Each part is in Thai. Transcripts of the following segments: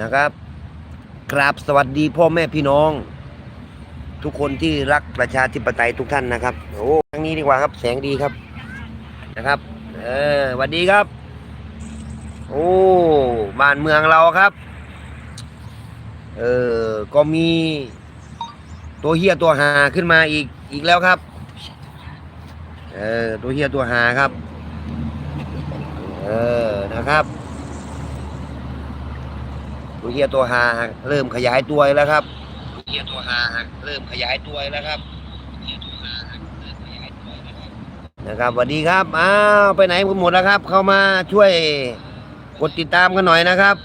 นะครับกราบสวัสดีพ่อแม่พี่น้อง ทุกคนที่รักประชาธิปไตยทุกท่านนะครับโอ้ทางนี้ดีกว่าครับ แสงดีครับนะครับ เออสวัสดีครับ โอ้บ้านเมืองเราครับเออก็มีตัวเฮียตัวหาขึ้นมาอีกอีกแล้วครับ เออตัวเฮียตัวหาครับ เออนะครับ ตัวเฮียตัวหาเริ่มขยายตัวแล้วครับตัวเฮียตัวหาเริ่มขยายตัวแล้วครับนะครับสวัสดีครับอ้าวไปไหนกันหมดแล้วครับ เข้ามาช่วยกดติดตามกันหน่อยนะครับ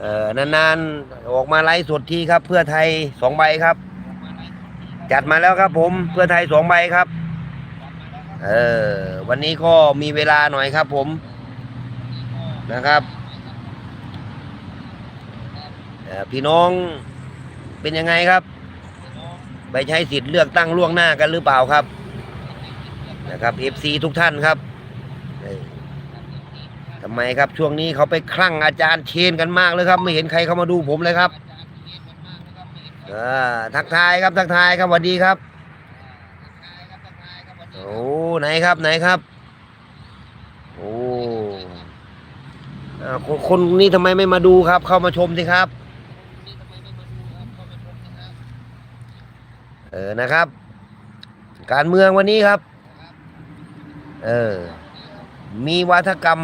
เอ่อนานๆออกมาไลฟ์สดทีครับ เพื่อไทยสองใบครับ จัดมาแล้วครับ ผมเพื่อไทยสองใบครับ เออวันนี้ก็มีเวลาหน่อยครับ ผมนะครับ พี่น้องเป็นยังไงครับ ไปใช้สิทธิ์เลือกตั้งล่วงหน้ากันหรือเปล่าครับนะครับเอฟซีทุกท่านครับทำไมครับช่วงนี้เขาไปคลั่งอาจารย์เชนกันมากเลยครับ ไม่เห็นใครเข้ามาดูผมเลยครับทักทายครับทักทายครับสวัสดีครับโอ้ไหนครับไหนครับโอ้คนคนนี้ทำไมไม่มาดูครับ เข้ามาชมสิครับ เออนะครับ การเมืองวันนี้ครับ เออ มีวาทกรรม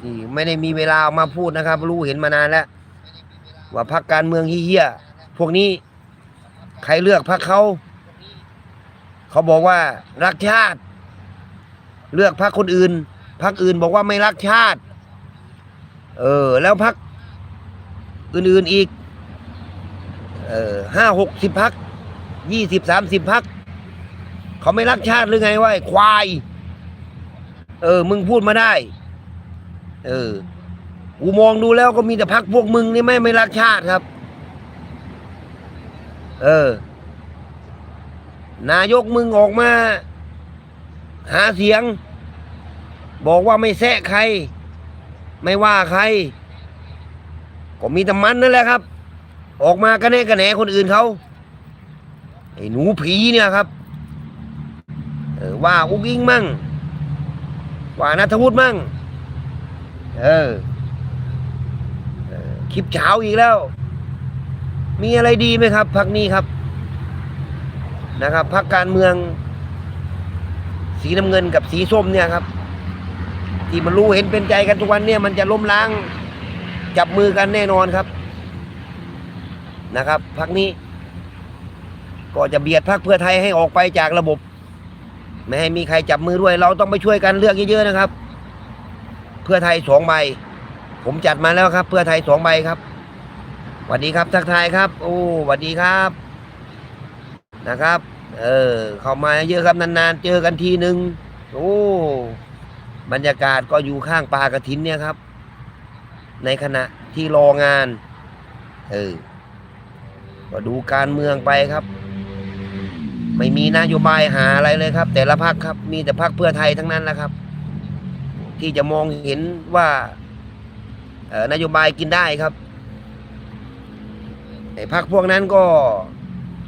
ที่ไม่ได้มีเวลาออกมาพูดนะครับ รู้เห็นมานานแล้ว ว่าพักการเมืองเฮี้ยพวกนี้ใครเลือกพักเขาเขาบอกว่ารักชาติ เลือกพักคคนอื่นพักอื่นบอกว่าไม่รักชาติ เออ แล้วพักอื่นๆอีก เออห้าหกสิบพัก ยี่สิบสามสิบพัก เขาไม่รักชาติหรือไงวะควาย เออ มึงพูดมาได้ เออกูมองดูแล้วก็มีแต่พักพวกมึงนี่ไม่ไม่รักชาติครับ เออ นายกมึงออกมา หาเสียง บอกว่าไม่แซะใคร ไม่ว่าใคร ก็มีแต่มันนั่นแหละครับ ออกมากระแนกระแหนคนอื่นเขา ไอ้หนูผีเนี่ยครับเออว่าอุ้งอิงมั่ง ว่านัทวุฒิมั่งเออเออคลิปเช้าอีกแล้ว มีอะไรดีไหมครับพักนี้ครับ นะครับพักการเมือง สีน้ำเงินกับสีส้มเนี่ยครับ ที่มันรู้เห็นเป็นใจกันทุกวันเนี่ย มันจะล้มล้าง จับมือกันแน่นอนครับ นะครับพักนี้ ก็จะเบียดพักเพื่อไทยให้ออกไปจากระบบ ไม่ให้มีใครจับมือด้วย เราต้องไปช่วยกันเลือกเยอะๆนะครับ เพื่อไทยสองใบ ผมจัดมาแล้วครับ เพื่อไทยสองใบครับสวัสดีครับทักทายครับ โอ้สวัสดีครับนะครับ เออ เข้ามาเยอะครับนานๆ เจอกันทีหนึ่งโอ้บรรยากาศก็อยู่ข้างปลากระถินเนี่ยครับ ในขณะที่รองาน เออก็ดูการเมืองไปครับ ไม่มีนโยบายหาอะไรเลยครับ แต่ละพักครับมีแต่พักเพื่อไทยทั้งนั้นแหละครับ ที่จะมองเห็นว่านโยบายกินได้ครับไอ้พักพวกนั้นก็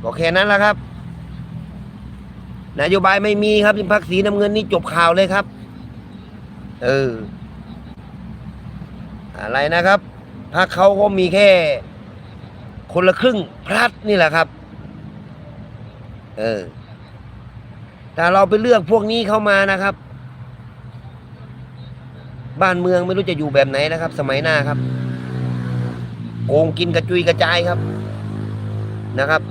ก็แค่นั้นแหละครับ นโยบายไม่มีครับพักสีน้ำเงินนี่จบข่าวเลยครับ เออ อะไรนะครับพักเขาก็มีแค่ คนละครึ่งพลัดนี่แหละครับ เออ แต่เราไปเลือกพวกนี้เข้ามานะครับ บ้านเมืองไม่รู้จะอยู่แบบไหนนะครับ สมัยหน้าครับโกงกินกระจุยกระจายครับนะครับ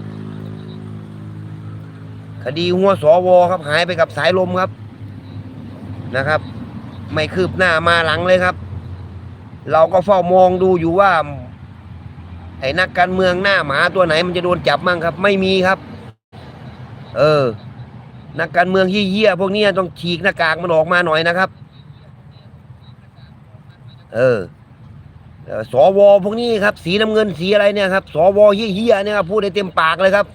คดีหัวสวครับ หายไปกับสายลมครับนะครับ ไม่คืบหน้ามาหลังเลยครับ เราก็เฝ้ามองดูอยู่ว่า ไอ้นักการเมืองหน้าหมาตัวไหนมันจะโดนจับมั่งครับ ไม่มีครับ เออ นักการเมืองเหี้ยๆพวกนี้ต้องฉีกหน้ากากมันออกมาหน่อยนะครับ เออเอ่อสวพวกนี้ครับ สีน้ำเงินสีอะไรเนี่ยครับสวเหี้ยๆเนี่ยครับพูดได้เต็มปากเลยครับ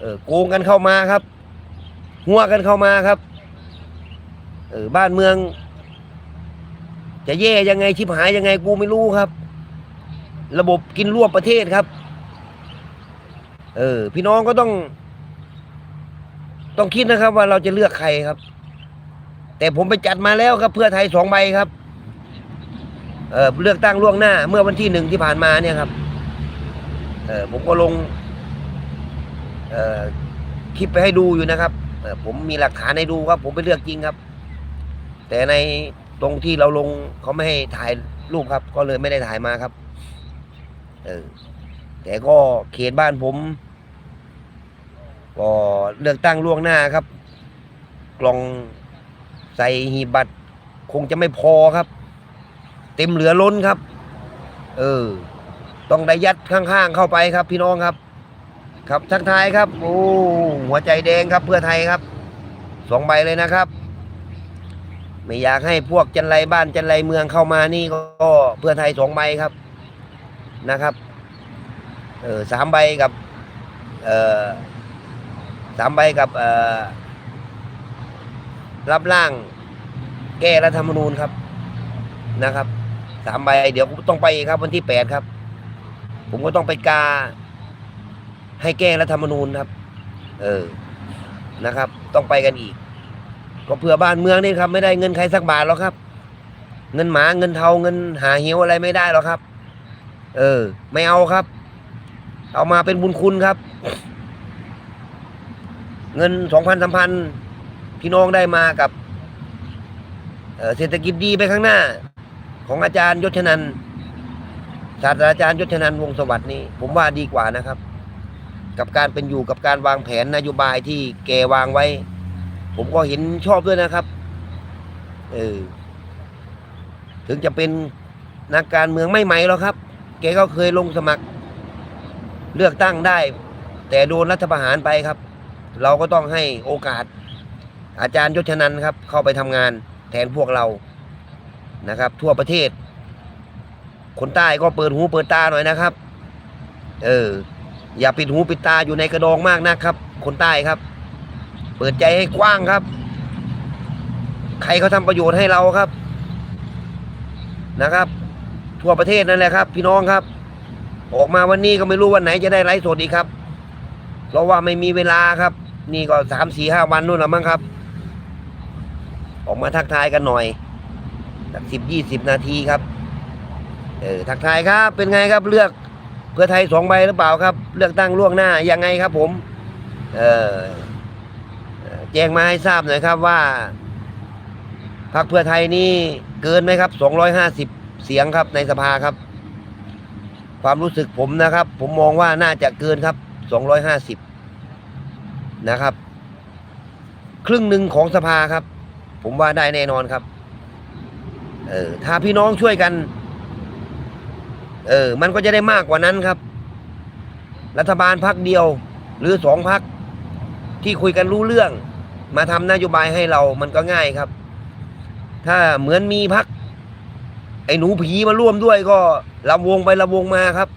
เออโกงกันเข้ามาครับ หัวกันเข้ามาครับ เออบ้านเมืองจจะแย่ยังไงชิบหายยังไงกูไม่รู้ครับ ระบบกินรวบประเทศครับ เออ พี่น้องก็ต้อง ต้องคิดนะครับว่าเราจะเลือกใครครับ แต่ผมไปจัดมาแล้วครับเพื่อไทยสองใบครับ เออเลือกตั้งล่วงหน้า เมื่อวันที่หนึ่งที่ผ่านมาเนี่ยครับ เออผมก็ลง เออคลิปไปให้ดูอยู่นะครับเออผมมีหลักฐานให้ดูครับ ผมไปเลือกจริงครับ แต่ในตรงที่เราลงเขาไม่ให้ถ่ายรูปครับ ก็เลยไม่ได้ถ่ายมาครับ เออแต่ก็เขตบ้านผม ก็เลือกตั้งล่วงหน้าครับ กล่องใส่หีบบัตรคงจะไม่พอครับ เต็มเหลือล้นครับ เออ ต้องได้ยัดข้างๆเข้าไปครับ พี่น้องครับ ครับทักทายครับ โอ้หัวใจแดงครับเพื่อไทยครับสองใบเลยนะครับ ไม่อยากให้พวกจันไรบ้านจันไรเมืองเข้ามานี่ก็เพื่อไทยสองใบครับนะครับ เออสามใบกับ เออ สามใบกับรับร่างแก้รัฐธรรมนูญครับนะครับสามใบเดี๋ยวผมต้องไปครับวันที่แปดครับ ผมก็ต้องไปกา ให้แก้รัฐธรรมนูญครับ เออนะครับ ต้องไปกันอีก ก็เพื่อบ้านเมืองนี่ครับ ไม่ได้เงินใครสักบาทหรอกครับ เงินหมาเงินเทาเงินหาเหี้ยวอะไรไม่ได้หรอกครับ เออ ไม่เอาครับ เอามาเป็นบุญคุณครับ เงินสองพันสามพันพี่น้องได้มากับเเศรษฐกิจดีไปข้างหน้า ของอาจารย์ยศชนันศาสตราจารย์ยศชนันวงสวัสดิ์นี้ ผมว่าดีกว่านะครับ กับการเป็นอยู่กับการวางแผนนโยบายที่แกวางไว้ ผมก็เห็นชอบด้วยนะครับเออถึงจะเป็นนักการเมืองไม่ใหม่หรอกครับ แกก็เคยลงสมัคร เลือกตั้งได้ แต่โดนรัฐประหารไปครับ เราก็ต้องให้โอกาส อาจารย์ยศชนันครับ เข้าไปทำงานแทนพวกเรานะครับ ทั่วประเทศ คนใต้ก็เปิดหูเปิดตาหน่อยนะครับ เออ อย่าปิดหูปิดตาอยู่ในกระดองมากนะครับ คนใต้ครับ เปิดใจให้กว้างครับ ใครเขาทำประโยชน์ให้เราครับนะครับ ทั่วประเทศนั่นแหละครับ พี่น้องครับ ออกมาวันนี้ก็ไม่รู้วันไหนจะได้ไลฟ์สดอีกครับ เพราะว่าไม่มีเวลาครับ นี่ก็สามสี่ห้าวันนู่นละมั้งครับ ออกมาทักทายกันหน่อยสักสิบยี่สิบนาทีครับ เออทักทายครับ เป็นไงครับเลือกเพื่อไทยสองใบหรือเปล่าครับ เลือกตั้งล่วงหน้ายังไงครับผม เออแจ้งมาให้ทราบหน่อยครับว่าพรรคเพื่อไทยนี่เกินไหมครับสองร้อยห้าสิบเสียงครับในสภาครับ ความรู้สึกผมนะครับ ผมมองว่าน่าจะเกินครับสองร้อยห้าสิบ นะครับ ครึ่งหนึ่งของสภาครับ ผมว่าได้แน่นอนครับ เออถ้าพี่น้องช่วยกัน เออ มันก็จะได้มากกว่านั้นครับ รัฐบาลพักเดียว หรือสองพักที่คุยกันรู้เรื่อง มาทำนโยบายให้เรามันก็ง่ายครับ ถ้าเหมือนมีพักไอ้หนูผีมาร่วมด้วยก็ลำวงไปลำวงมาครับ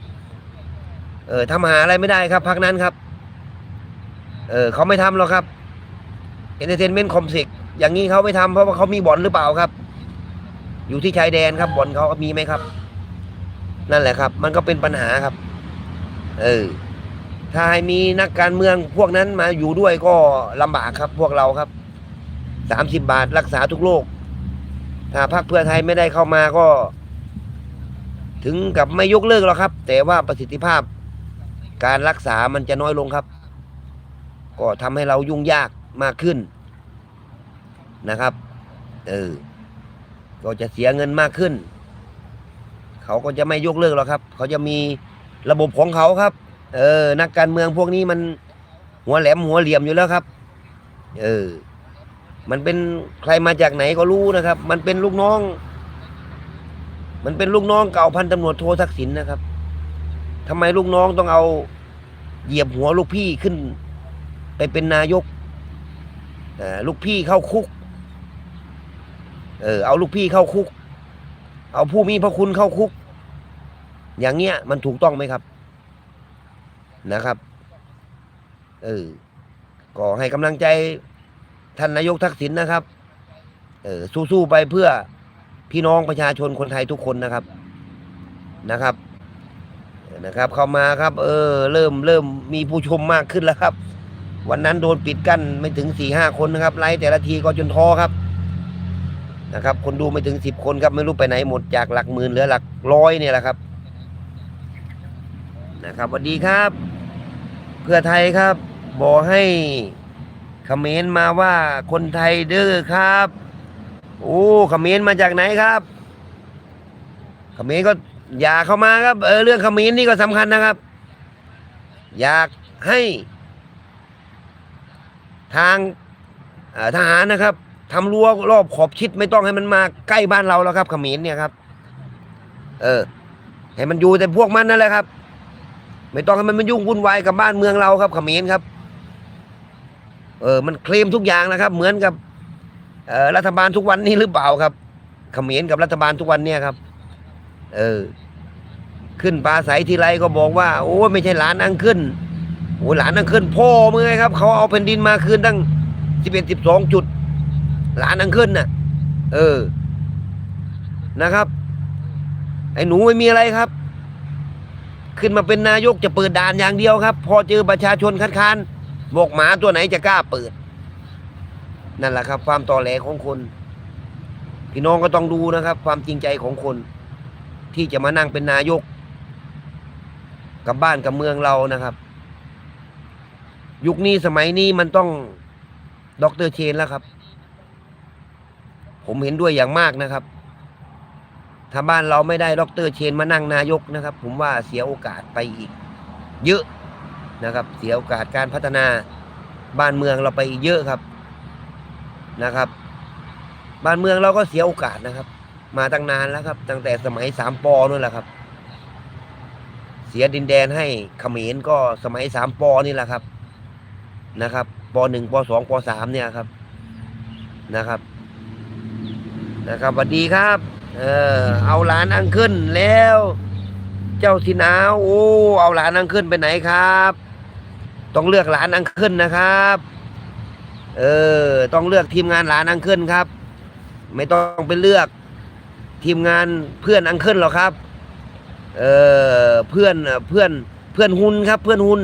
เออทำหาอะไรไม่ได้ครับพักนั้นครับ เออเขาไม่ทำหรอกครับเอนเตอร์เทนเมนต์คอมเซ็กอย่างนี้เขาไม่ทำเพราะว่าเขามีบ่อนหรือเปล่าครับ อยู่ที่ชายแดนครับบ่อนเขามีไหมครับ นั่นแหละครับ มันก็เป็นปัญหาครับ เออถ้าให้มีนักการเมืองพวกนั้นมาอยู่ด้วยก็ลำบากครับ พวกเราครับสามสิบบาทรักษาทุกโรคถ้าพรรคเพื่อไทยไม่ได้เข้ามาก็ ถึงกับไม่ยกเลิกหรอกครับ แต่ว่าประสิทธิภาพการรักษามันจะน้อยลงครับ ก็ทำให้เรายุ่งยากมากขึ้นนะครับเออก็จะเสียเงินมากขึ้น เขาก็จะไม่ยกเลิกหรอกครับ เขาจะมีระบบของเขาครับ เออ นักการเมืองพวกนี้มันหัวแหลมหัวเหลี่ยมอยู่แล้วครับ เออ มันเป็นใครมาจากไหนก็รู้นะครับ มันเป็นลูกน้อง มันเป็นลูกน้องเก่าพันตำรวจโททักษิณนะครับทำไมลูกน้องต้องเอาเหยียบหัวลูกพี่ขึ้น ไปเป็นนายกลูกพี่เข้าคุก เออเอาลูกพี่เข้าคุก เอาผู้มีพระคุณเข้าคุก อย่างเงี้ยมันถูกต้องไหมครับ นะครับ เออก็ให้กำลังใจท่านนายกทักษิณนะครับ เออสู้ๆไปเพื่อพี่น้องประชาชนคนไทยทุกคนนะครับนะครับนะครับ เข้ามาครับ เออ เริ่มเริ่มมีผู้ชมมากขึ้นแล้วครับ วันนั้นโดนปิดกั้นไม่ถึงสี่ห้าคนนะครับไลฟ์แต่ละทีก็จนท้อครับนะครับ คนดูไม่ถึงสิบคนครับไม่รู้ไปไหนหมดจากหลักหมื่นเหลือหลักร้อยเนี่ยแหละครับ นะครับสวัสดีครับ เพื่อไทยครับบอกให้คอมเมนต์มาว่าคนไทยเด้อครับ โอ้คอมเมนต์มาจากไหนครับคอมเมนต์ก็อย่าเข้ามาครับ เออเรื่องคอมเมนต์นี่ก็สำคัญนะครับ อยากให้ ทางทหารนะครับทำรั้วรอบขอบชิดไม่ต้องให้มันมาใกล้บ้านเราแล้วครับขมรเนี่ยครับ เออ ให้มันอยู่แต่พวกมันนั่นแหละครับ ไม่ต้องให้มันมายุ่งวุ่นวายกับบ้านเมืองเราครับขมรครับ เออ มันเคลมทุกอย่างนะครับ เหมือนกับเออรัฐบาลทุกวันนี้หรือเปล่าครับขมรกับรัฐบาลทุกวันเนี่ยครับ เออ ขึ้นปลาใสทีไรก็บอกว่า โอ้ไม่ใช่หลานอังขึ้น โอ้หลานอังขึ้นพ่อมึงไงครับ เขาเอาแผ่นดินมาคืนตั้งสิบเอ็ดสิบสองจุด หลานอังขึ้นน่ะ เออ นะครับ ไอ้หนูไม่มีอะไรครับ ขึ้นมาเป็นนายกจะเปิดด่านอย่างเดียวครับ พอเจอประชาชนคัดค้านบอกหมาตัวไหนจะกล้าเปิด นั่นแหละครับ ความต่อแหลของคน พี่น้องก็ต้องดูนะครับ ความจริงใจของคน ที่จะมานั่งเป็นนายก กับบ้านกับเมืองเรานะครับ ยุคนี้สมัยนี้มันต้องด็อกเตอร์เชนแล้วครับ ผมเห็นด้วยอย่างมากนะครับ ถ้าบ้านเราไม่ได้ด็อกเตอร์เชนมานั่งนายกนะครับ ผมว่าเสียโอกาสไปอีก เยอะนะครับ เสียโอกาสการพัฒนาบ้านเมืองเราไปอีกเยอะครับนะครับ บ้านเมืองเราก็เสียโอกาสนะครับ มาตั้งนานแล้วครับ ตั้งแต่สมัยสามปอนู่นแหละครับ เสียดินแดนให้เขมรก็สมัยสามปอนี่แหละครับ นะครับปหนึ่งปสองปสามเนี่ยครับนะครับ นะครับสวัสดีครับ เออเอาหลานอังขึ้นแล้ว เจ้าทินาวโอ้เอาหลานอังขึ้นไปไหนครับ ต้องเลือกหลานอังขึ้นนะครับ เออ ต้องเลือกทีมงานหลานอังขึ้นครับ ไม่ต้องไปเลือกทีมงานเพื่อนอังขึ้นหรอกครับ เออเพื่อนเพื่อนเพื่อนหุ่นครับ เพื่อนหุ่น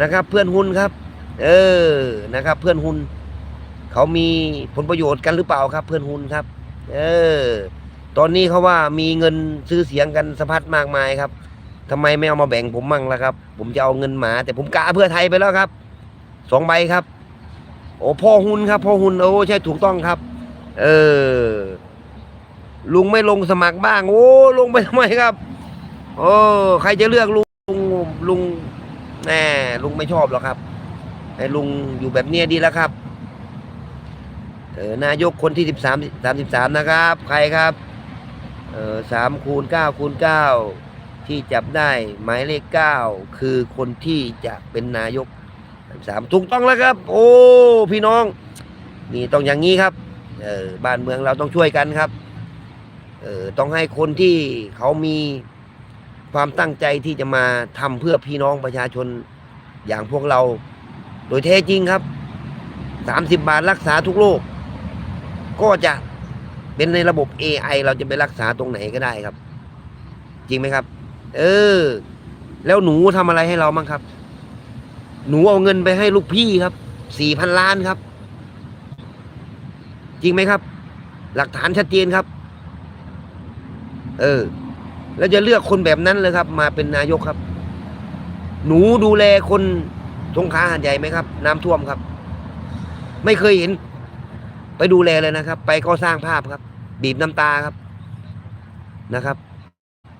นะครับ เพื่อนหุ่นครับ เออนะครับ เพื่อนหุนเขามีผลประโยชน์กันหรือเปล่าครับ เพื่อนหุนครับ เออ ตอนนี้เขาว่ามีเงินซื้อเสียงกันสะพัดมากมายครับทำไมไม่เอามาแบ่งผมมั่งล่ะครับ ผมจะเอาเงินหมา แต่ผมกะเพื่อไทยไปแล้วครับสองใบครับ โอ้พ่อหุนครับพ่อหุนโอ้ใช่ถูกต้องครับ เออ ลุงไม่ลงสมัครบ้าง โอ้ ลงไปทำไมครับ โอ้ใครจะเลือกลุงลุงแหมลุงไม่ชอบหรอกครับ ให้ลุงอยู่แบบเนี้ยดีแล้วครับเออนายกคนที่สิบสามสามสิบสามนะครับ ใครครับเออสามคูณเก้าคูณเก้าที่จับได้หมายเลขเก้าคือคนที่จะเป็นนายกสามถูกต้องแล้วครับ โอ้พี่น้อง นี่ต้องอย่างนี้ครับเออบ้านเมืองเราต้องช่วยกันครับเออต้องให้คนที่เขามีความตั้งใจที่จะมาทำเพื่อพี่น้องประชาชนอย่างพวกเรา โดยแท้จริงครับสามสิบบาทรักษาทุกโรคก็จะเป็นในระบบ AI เราจะไปรักษาตรงไหนก็ได้ครับ จริงไหมครับ เออ แล้วหนูทำอะไรให้เราบ้างครับ หนูเอาเงินไปให้ลูกพี่ครับสี่พันล้านครับ จริงไหมครับ หลักฐานชัดเจนครับ เออ แล้วจะเลือกคนแบบนั้นเลยครับ มาเป็นนายกครับ หนูดูแลคน สงขลาหันใหญ่ไหมครับ น้ำท่วมครับ ไม่เคยเห็น ไปดูแลเลยนะครับ ไปก็สร้างภาพครับ บีบน้ำตาครับนะครับ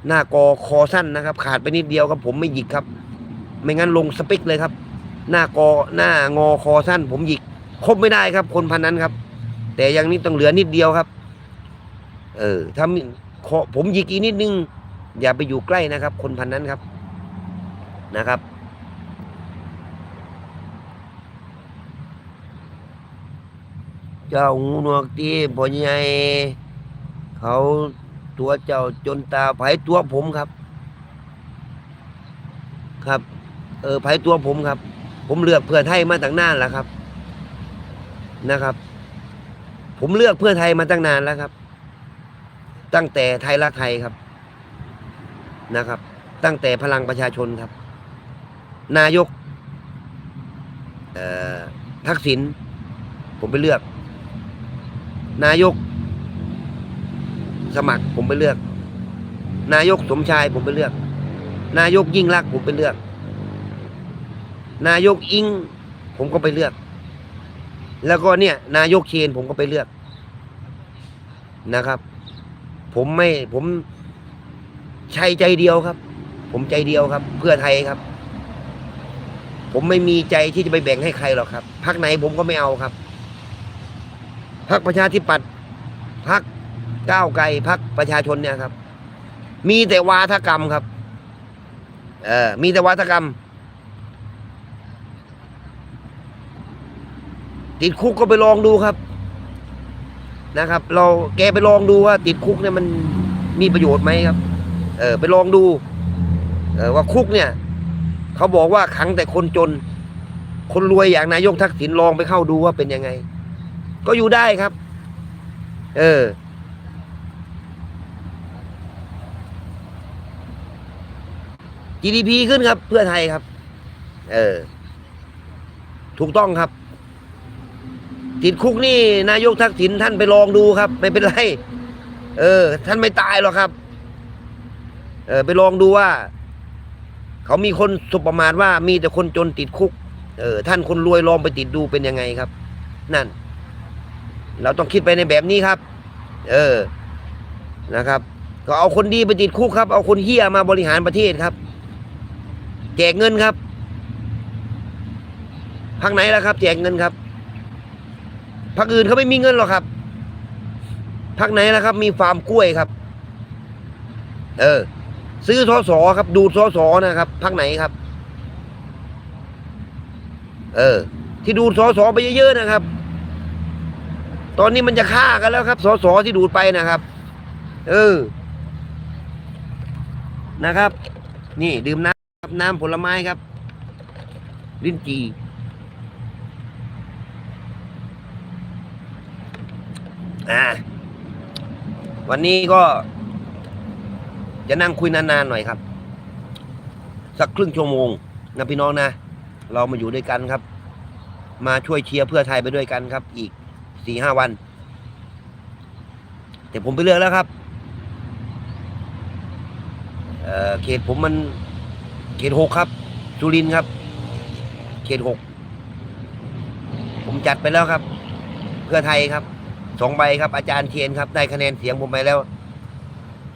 หน้ากอคอสั้นนะครับ ขาดไปนิดเดียวครับ ผมไม่หยิกครับ ไม่งั้นลงสปิกเลยครับ หน้ากอหน้างอคอสั้น ผมหยิกคบไม่ได้ครับ คนพันนั้นครับ แต่อย่างนี้ต้องเหลือนิดเดียวครับ เออถ้ามีผมหยิกอีกนิดนึง อย่าไปอยู่ใกล้นะครับ คนพันนั้นครับนะครับ เจ้าหูหนวกตีพ่อใหญ่เขาตัวเจ้าจนตาไผตัวผมครับ ครับ เออไผตัวผมครับ ผมเลือกเพื่อไทยมาตั้งนานแล้วครับ นะครับ ผมเลือกเพื่อไทยมาตั้งนานแล้วครับ ตั้งแต่ไทยรักไทยครับนะครับ ตั้งแต่พลังประชาชนครับ นายกเอ่อทักษิณผมไปเลือก นายก สมัครผมไปเลือก นายกสมชายผมไปเลือก นายกยิ่งรักผมไปเลือก นายกอิงผมก็ไปเลือก แล้วก็เนี่ย นายกเชนผมก็ไปเลือกนะครับ ผมไม่ผมใช่ใจเดียวครับ ผมใจเดียวครับ เพื่อไทยครับ ผมไม่มีใจที่จะไปแบ่งให้ใครหรอกครับพักไหนผมก็ไม่เอาครับ พักประชาธิปัตย์พักก้าวไกลพักประชาชนเนี่ยครับ มีแต่วาทกรรมครับ เออมีแต่วาทกรรม ติดคุกก็ไปลองดูครับ นะครับ เราแกไปลองดูว่า ติดคุกเนี่ยมันมีประโยชน์ไหมครับ เออ ไปลองดู เออว่าคุกเนี่ยเขาบอกว่าขังแต่คนจน คนรวยอย่างนายกทักษิณลองไปเข้าดูว่าเป็นยังไง ก็อยู่ได้ครับ เออ GDP ขึ้นครับ เพื่อไทยครับ เออ ถูกต้องครับ ติดคุกนี่นายกทักษิณท่านไปลองดูครับ ไม่เป็นไร เออ ท่านไม่ตายหรอกครับ เออ ไปลองดูว่า เขามีคนสุประมาทว่ามีแต่คนจนติดคุก เออ ท่านคนรวยลองไปติดดูเป็นยังไงครับ นั่น เราต้องคิดไปในแบบนี้ครับ เออนะครับ ก็เอาคนดีไปติดคุกครับ เอาคนเฮี้ยมาบริหารประเทศครับ แจกเงินครับพักไหนล่ะครับ แจกเงินครับพักอื่นเขาไม่มีเงินหรอกครับพักไหนล่ะครับ มีฟาร์มกล้วยครับ เออ ซื้อสอสอครับ ดูดสอสอนะครับพักไหนครับ เออ ที่ดูดสอสอไปเยอะๆนะครับ ตอนนี้มันจะฆ่ากันแล้วครับสอสอที่ดูดไปนะครับ เออ นะครับ นี่ดื่มน้ำครับน้ำผลไม้ครับ ลิ้นจี่อ่าวันนี้ก็ จะนั่งคุยนานๆหน่อยครับ สักครึ่งชั่วโมงนะพี่น้องนะ เรามาอยู่ด้วยกันครับ มาช่วยเชียร์เพื่อไทยไปด้วยกันครับ อีก สี่ห้าวัน แต่ผมไปเลือกแล้วครับเเขตผมมันเขตหกครับสุรินครับ เขตหกผมจัดไปแล้วครับ เพื่อไทยครับสองใบครับ อาจารย์เทียนครับ ได้คะแนนเสียงผมไปแล้ว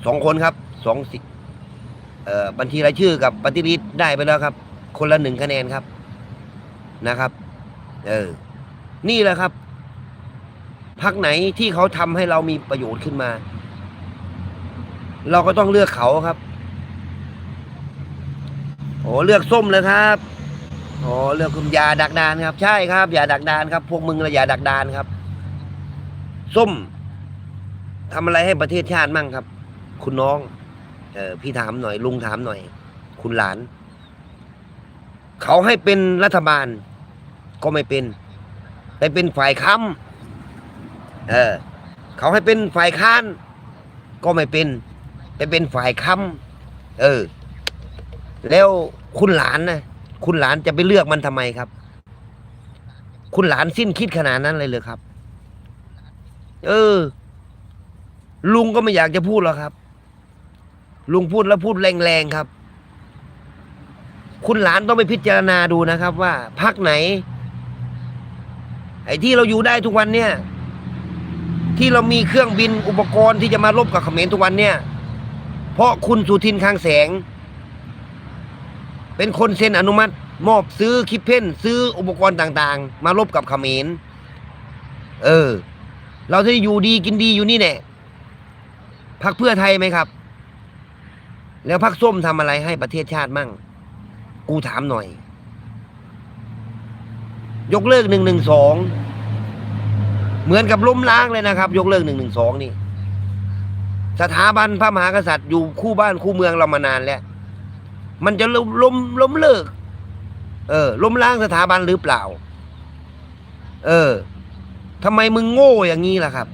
สองคนครับสองสิบัญชีรายชื่อกับปฏิริษได้ไปแล้วครับ คนละหนึ่งคะแนนครับนะครับ เออ นี่แหละครับ พักไหนที่เขาทำให้เรามีประโยชน์ขึ้นมา เราก็ต้องเลือกเขาครับโอ้เลือกส้มเลยครับโอ้เลือกคุณยาดักดานครับ ใช่ครับอย่าดักดานครับ พวกมึงละอย่าดักดานครับ ส้มทำอะไรให้ประเทศชาติมั่งครับ คุณน้อง เออพี่ถามหน่อย ลุงถามหน่อย คุณหลาน เขาให้เป็นรัฐบาล ก็ไม่เป็นไปเป็นฝ่ายค้ำ เออ เขาให้เป็นฝ่ายค้าน ก็ไม่เป็น ไปเป็นฝ่ายค้ำเออ แล้วคุณหลานนะคุณหลานจะไปเลือกมันทำไมครับ คุณหลานสิ้นคิดขนาดนั้นเลยเลยครับ เออ ลุงก็ไม่อยากจะพูดหรอกครับ ลุงพูดแล้วพูดแรงๆครับ คุณหลานต้องไปพิจารณาดูนะครับ ว่าพักไหน ไอ้ที่เราอยู่ได้ทุกวันเนี่ย ที่เรามีเครื่องบินอุปกรณ์ที่จะมารบกับเขมรทุกวันเนี่ย เพราะคุณสุทินคลังแสง เป็นคนเซ็นอนุมัติ มอบซื้อคิปเพนซื้ออุปกรณ์ต่างๆ มารบกับเขมรเออ เราจะอยู่ดีกินดีอยู่นี่แน่พักเพื่อไทยไหมครับ แล้วพักส้มทำอะไรให้ประเทศชาติมั่ง กูถามหน่อย ยกเลิกหนึ่งหนึ่งสอง เหมือนกับล้มล้างเลยนะครับ ยกเลิกหนึ่งหนึ่งสองนี่ สถาบันพระมหากษัตริย์อยู่คู่บ้านคู่เมืองเรามานานแล้ว มันจะล้มล้มล้มเลิก เออ ล้มล้างสถาบันหรือเปล่า เออทำไมมึงโง่อย่างนี้ล่ะครับ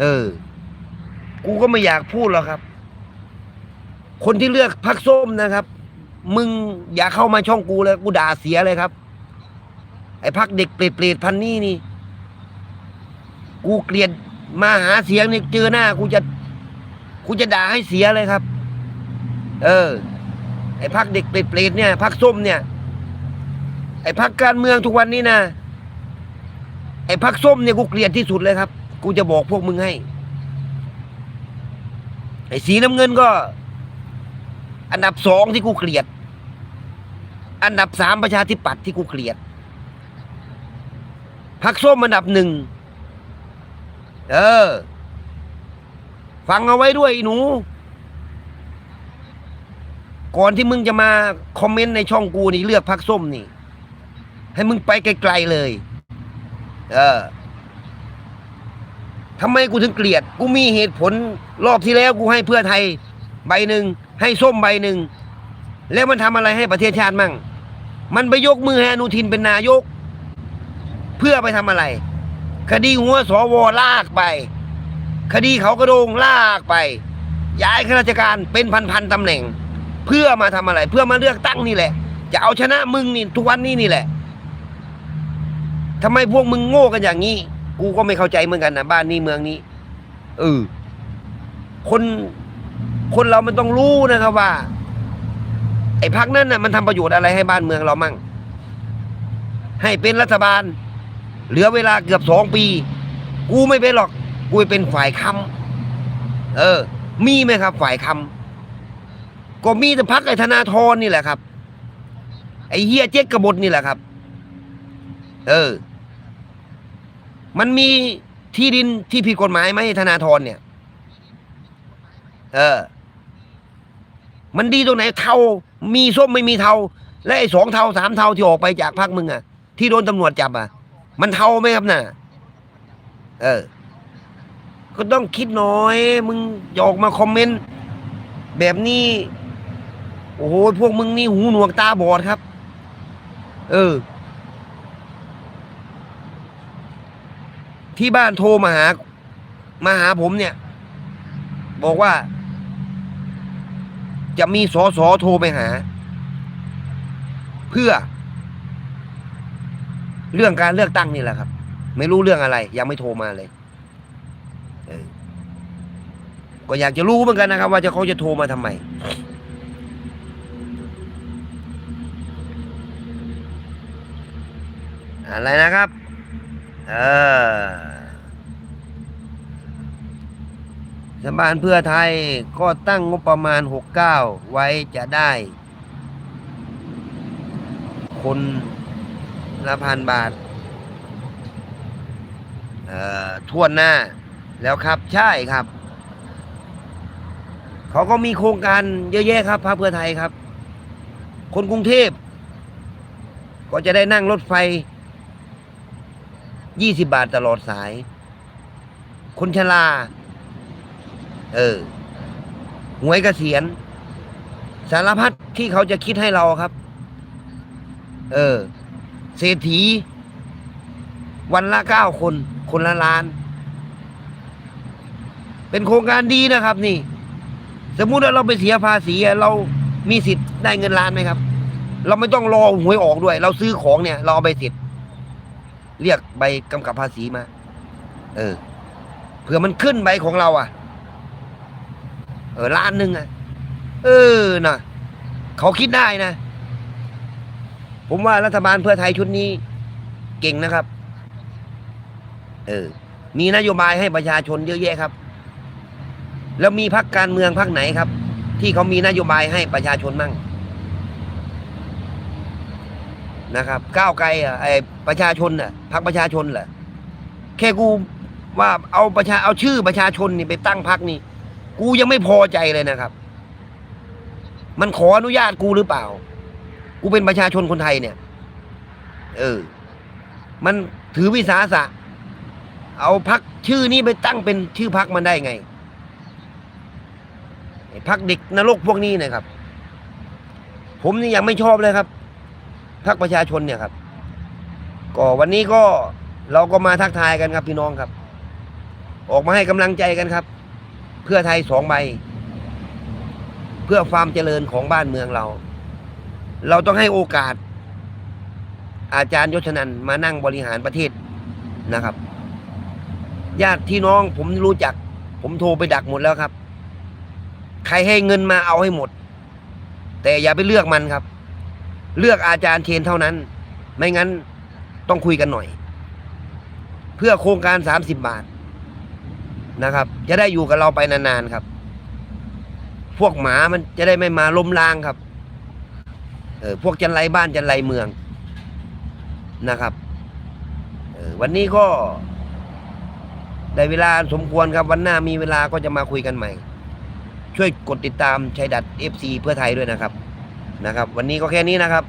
เออ กูก็ไม่อยากพูดหรอกครับ คนที่เลือกพักส้มนะครับ มึงอย่าเข้ามาช่องกูเลย กูด่าเสียเลยครับ ไอ้พักเด็กเปรตๆพันนี่นี่ กูเกลียดมาหาเสียงนี่เจอหน้ากูจะกูจะด่าให้เสียเลยครับ เออ ไอ้พักเด็กเปรตเนี่ยพักส้มเนี่ย ไอ้พักการเมืองทุกวันนี้นะไอ้พักส้มเนี่ยกูเกลียดที่สุดเลยครับ กูจะบอกพวกมึงให้ ไอ้สีน้ำเงินก็ อันดับสองที่กูเกลียด อันดับสามประชาธิปัตย์ที่กูเกลียดพักส้มอันดับหนึ่ง เออ ฟังเอาไว้ด้วยหนู ก่อนที่มึงจะมาคอมเมนต์ในช่องกูนี่เลือกพักส้มนี่ ให้มึงไปไกลๆเลย เออทำไมกูถึงเกลียด กูมีเหตุผลรอบที่แล้วกูให้เพื่อไทย ใบหนึ่งให้ส้มใบหนึ่งแล้วมันทำอะไรให้ประเทศชาติมั่ง มันไปยกมือให้อนุทินเป็นนายก เพื่อไปทำอะไร คดีหัวสวลากไป คดีเขากระโดงลากไป ย้ายข้าราชการเป็นพันๆตำแหน่ง เพื่อมาทำอะไร เพื่อมาเลือกตั้งนี่แหละ จะเอาชนะมึงนี่ทุกวันนี้นี่แหละทำไมพวกมึงโง่กันอย่างนี้ กูก็ไม่เข้าใจเหมือนกันนะบ้านนี้เมืองนี้เออคนคนเรามันต้องรู้นะครับว่า ไอ้พักนั้นน่ะมันทำประโยชน์อะไรให้บ้านเมืองเรามั่งให้เป็นรัฐบาล เหลือเวลาเกือบสองปี กูไม่เป็นหรอก กูเป็นฝ่ายค้ำเออ มีไหมครับ ฝ่ายค้ำก็มีแต่พักไอ้ธนาธรนี่แหละครับ ไอ้เฮียเจ๊กกบฏนี่แหละครับ เออ มันมีที่ดินที่ผิดกฎหมายไหมธนาธรเนี่ย เออ มันดีตรงไหนเทามีส้มไม่มีเทาและไอ้สองเทาสามเทาที่ออกไปจากพักมึงอะที่โดนตำรวจจับอะ มันเท่าไหมครับน่ะ เออ ก็ต้องคิดหน่อย มึงอยอกมาคอมเมนต์ แบบนี้ โอ้โห พวกมึงนี่หูหนวกตาบอดครับ เออ ที่บ้านโทรมาหา มาหาผมเนี่ย บอกว่า จะมีสอสอโทรไปหา เพื่อ เรื่องการเลือกตั้งนี่แหละครับ ไม่รู้เรื่องอะไร ยังไม่โทรมาเลยเออก็อยากจะรู้เหมือนกันนะครับ ว่าจะเขาจะโทรมาทำไม อะไรนะครับ เออรัฐบาลเพื่อไทยก็ตั้งงบประมาณ 69 ไว้จะได้ คน ละพันบาทเอ่อทั่วหน้าแล้วครับ ใช่ครับ เขาก็มีโครงการเยอะแยะครับพรรคเพื่อไทยครับ คนกรุงเทพ ก็จะได้นั่งรถไฟยี่สิบบาทตลอดสาย คนชราเออหวยเกษียณ สารพัดที่เขาจะคิดให้เราครับ เออ เศรษฐี วันละเก้าคน คนละล้าน เป็นโครงการดีนะครับ นี่ สมมุติว่าเราไปเสียภาษีเรามีสิทธิ์ได้เงินล้านไหมครับ เราไม่ต้องรอหวยออกด้วย เราซื้อของเนี่ย เราเอาใบเสร็จเรียกใบกำกับภาษีมา เออเผื่อมันขึ้นใบของเราอะ เออล้านหนึ่งอะ เออนะเขาคิดได้นะ ผมว่ารัฐบาลเพื่อไทยชุดนี้ เก่งนะครับ เออ มีนโยบายให้ประชาชนเยอะแยะครับ แล้วมีพักการเมืองพักไหนครับ ที่เขามีนโยบายให้ประชาชนมั่งนะครับ ก้าวไกลอะไอประชาชนอะพักประชาชนแหละแค่กูว่าเอาประชาเอาชื่อประชาชนนี่ไปตั้งพักนี่ กูยังไม่พอใจเลยนะครับ มันขออนุญาตกูหรือเปล่า กูเป็นประชาชนคนไทยเนี่ย เออ มันถือวิสาสะ เอาพักชื่อนี้ไปตั้งเป็นชื่อพักมันได้ไงพักเด็กนรกพวกนี้นะครับ ผมนี่ยังไม่ชอบเลยครับพรรคประชาชนเนี่ยครับ ก็วันนี้ก็เราก็มาทักทายกันครับพี่น้องครับ ออกมาให้กำลังใจกันครับ เพื่อไทยสองใบ เพื่อความเจริญของบ้านเมืองเรา เราต้องให้โอกาส อาจารย์ยศนันมานั่งบริหารประเทศนะครับ ญาติพี่น้องผมรู้จัก ผมโทรไปดักหมดแล้วครับ ใครให้เงินมาเอาให้หมด แต่อย่าไปเลือกมันครับ เลือกอาจารย์เชนเท่านั้น ไม่งั้นต้องคุยกันหน่อย เพื่อโครงการสามสิบบาทนะครับ จะได้อยู่กับเราไปนานๆครับ พวกหมามันจะได้ไม่มาล้มล้างครับ เออพวกจันไรบ้านจันไรเมืองนะครับเออวันนี้ก็ได้เวลาสมควรครับวันหน้ามีเวลาก็จะมาคุยกันใหม่ ช่วยกดติดตามชัยดัด FC เพื่อไทยด้วยนะครับนะครับ วันนี้ก็แค่นี้นะครับ